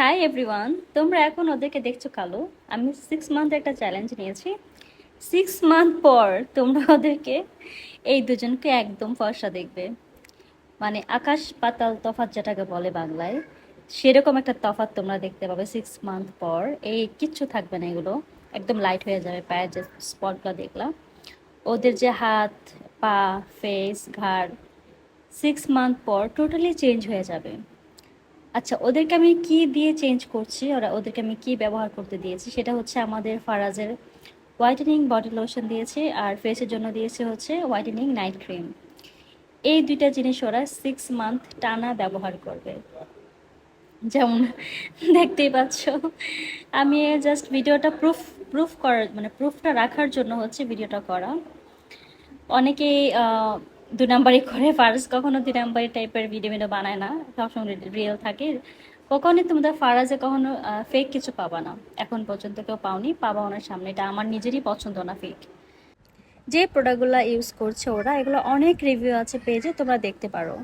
Hi everyone তোমরা এখন ওদেরকে দেখছ কালো। আমি সিক্স মান্থ একটা চ্যালেঞ্জ নিয়েছি। সিক্স মান্থ পর তোমরা ওদেরকে এই দুজনকে একদম ফর্সা দেখবে। মানে আকাশ পাতাল তফাৎ যেটাকে বলে বাংলায়, সেরকম একটা তফাৎ তোমরা দেখতে পাবে সিক্স মান্থ পর। এই কিচ্ছু থাকবে না এগুলো। একদম লাইট হয়ে যাবে পায়ের যে স্পটগুলো দেখলাম। ওদের যে হাত, পা ফেস ঘাড় সিক্স মান্থ পর টোটালি চেঞ্জ হয়ে যাবে। আচ্ছা ওদেরকে আমি কি দিয়ে চেঞ্জ করছি? ওরা ওদেরকে আমি কি ব্যবহার করতে দিয়েছি? সেটা হচ্ছে আমাদের ফারাজের হোয়াইটেনিং বডি লোশন দিয়েছি আর ফেসের জন্য দিয়েছি হচ্ছে হোয়াইটেনিং নাইট ক্রিম এই দুইটা জিনিস ওরা সিক্স মান্থ টানা ব্যবহার করবে। যেমন দেখতেই পাচ্ছ, আমি জাস্ট ভিডিওটা প্রুফ প্রুফ করার মানে প্রুফটা রাখার জন্য হচ্ছে ভিডিওটা করা। অনেকেই দু নাম্বারই করে ফার্স কখনো দু নাম্বারি টাইপের ভিডিও ভিডিও বানায় না। সবসময় রিয়েল থাকে। কখনই তোমাদের ফারাজে কখনো ফেক কিছু পাবা না। এখন পর্যন্ত কেউ পাওনি, পাবা ওনার সামনে। এটা আমার নিজেরই পছন্দ না ফেক যে প্রোডাক্টগুলো ইউজ করছে ওরা, এগুলো অনেক রিভিউ আছে পেজে তোমরা দেখতে পারো।